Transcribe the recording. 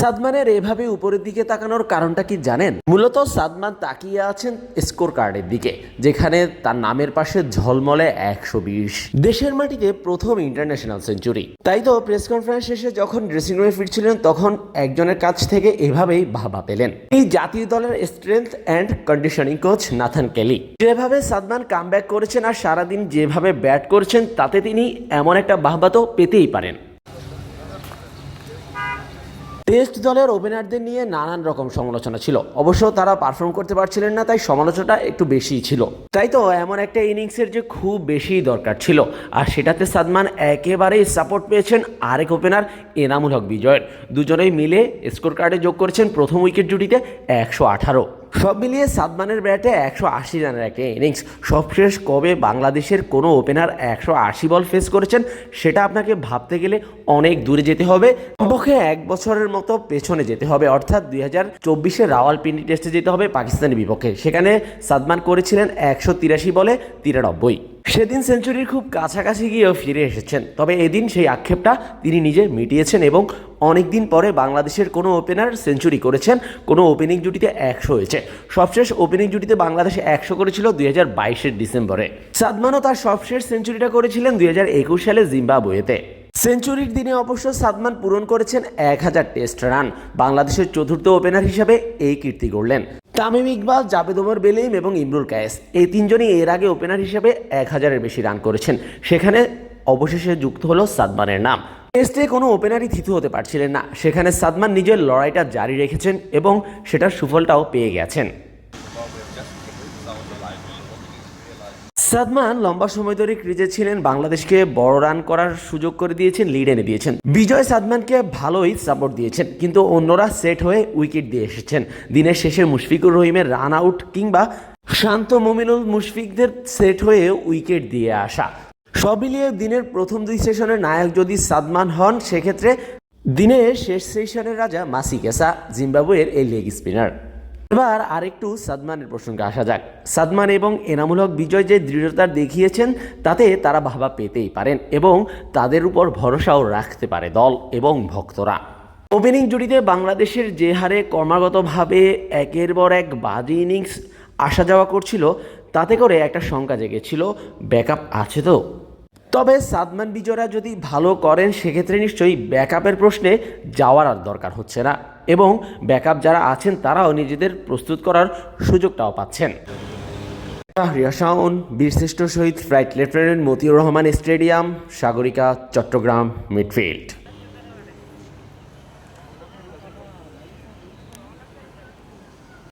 সাদমানের এভাবে উপরের দিকে তাকানোর কারণটা কি জানেন? মূলত সাদমান তাকিয়ে আছেন স্কোর কার্ডের দিকে, যেখানে তার নামের পাশে ঝলমলে একশো বিশ। দেশের মাটিতে প্রথম ইন্টারন্যাশনাল সেঞ্চুরি। তাই তো প্রেস কনফারেন্স শেষে যখন ড্রেসিং রুমে ফিরছিলেন, তখন একজনের কাছ থেকে এভাবেই ভাবা পেলেন। এই জাতীয় দলের strength and conditioning coach Nathan Kelly. যেভাবে সাদমান কামব্যাক করেছেন আর সারাদিন যেভাবে ব্যাট করছেন, তাতে তিনি এমন একটা বাহবা তো পেতেই পারেন। টেস্ট দলের ওপেনারদের নিয়ে নানান রকম সমালোচনা ছিল। অবশ্য তারা পারফর্ম করতে পারছিলেন না, তাই সমালোচনাটা একটু বেশিই ছিল। তাই তো এমন একটা ইনিংসের যে খুব বেশি দরকার ছিল। আর সেটাতে সাদমান একেবারেই সাপোর্ট পেয়েছেন আরেক ওপেনার এনামুল হক বিজয়ের। দুজনেই মিলে স্কোর কার্ডে যোগ করেছেন প্রথম উইকেট জুটিতে একশো আঠারো। সব মিলিয়ে সাদমানের ব্যাটে একশো আশি রানের একটা ইনিংস। সবশেষ কবে বাংলাদেশের কোনো ওপেনার একশো আশি বল ফেস করেছেন, সেটা আপনাকে ভাবতে গেলে অনেক দূরে যেতে হবে। কমপক্ষে এক বছরের মতো পেছনে যেতে হবে। অর্থাৎ দুই হাজার চব্বিশে রাওয়ালপিন্ডি টেস্টে যেতে হবে পাকিস্তানের বিপক্ষে। সেখানে সাদমান করেছিলেন একশো তিরাশি বলে তিরানব্বই। সেদিন সেঞ্চুরির খুব কাছাকাছি গিয়েও ফিরে এসেছেন, তবে এদিন সেই আক্ষেপটা তিনি নিজে মিটিয়েছেন এবং অনেক দিন পরে বাংলাদেশের কোনো ওপেনার সেঞ্চুরি করেছেন, কোনো ওপেনিং জুটিতে একশো হয়েছে। সবশেষ ওপেনিং জুটিতে বাংলাদেশ একশো করেছিল দুই হাজার বাইশের ডিসেম্বরে। সাদমানও তার সবশেষ সেঞ্চুরিটা করেছিলেন দুই হাজার একুশ সালে জিম্বাবুয়েতে। সেঞ্চুরির দিনে অবশ্য সাদমান পূরণ করেছেন এক হাজার টেস্ট রান। বাংলাদেশের চতুর্থ ওপেনার হিসাবে এই কীর্তি গড়লেন। তামিম ইকবাল, জাবেদ ওমর বেলিম এবং ইমরুল কায়েস। এই তিনজনই এর আগে ওপেনার হিসেবে এক হাজারের বেশি রান করেছেন। সেখানে অবশেষে যুক্ত হলো সাদমানের নাম। টেস্টে কোনো ওপেনারই থিতু হতে পারছিলেন না। সেখানে সাদমান নিজের লড়াইটা জারি রেখেছেন এবং সেটার সুফলটাও পেয়ে গেছেন। সাদমান লম্বা সময় ধরে ক্রিজে ছিলেন, বাংলাদেশকে বড় রান করার সুযোগ করে দিয়েছেন লিড এনে দিয়েছেন। বিজয় সাদমানকে ভালোই সাপোর্ট দিয়েছেন, কিন্তু অন্যরা সেট হয়ে উইকেট দিয়ে এসেছেন। দিনের শেষে মুশফিকুর রহিমের রান আউট কিংবা শান্ত মমিনুল মুশফিকদের সেট হয়ে উইকেট দিয়ে আসা। সব মিলিয়ে দিনের প্রথম দুই সেশনের নায়ক যদি সাদমান হন, সেক্ষেত্রে দিনের শেষ সেশনের রাজা মাসিকেসা জিম্বাবুয়ের এই লেগ স্পিনার এবার আরেকটু সাদমানের প্রসঙ্গে আসা যাক। সাদমান এবং এনামূলক বিজয় যে দৃঢ়তা দেখিয়েছেন, তাতে তারা ভাবা পেতেই পারেন এবং তাদের উপর ভরসাও রাখতে পারে দল এবং ভক্তরা। ওপেনিং জুটিতে বাংলাদেশের যে হারে ক্রমাগতভাবে একের পর এক বাজে ইনিংস আসা যাওয়া করছিল, তাতে করে একটা শঙ্কা জেগেছিল, ব্যাকআপ আছে তো? তবে সাদমান বিজয়রা যদি ভালো করেন, সেক্ষেত্রে নিশ্চয়ই ব্যাকআপের প্রশ্নে যাওয়ার আর দরকার হচ্ছে না। এবং ব্যাকআপ যারা আছেন, তারাও নিজেদের প্রস্তুত করার সুযোগটাও পাচ্ছেন। রিয়া শাওন, বীরশ্রেষ্ঠ শহীদ flight lieutenant Motiur Rahman stadium, Sagarika, Chattogram, midfield.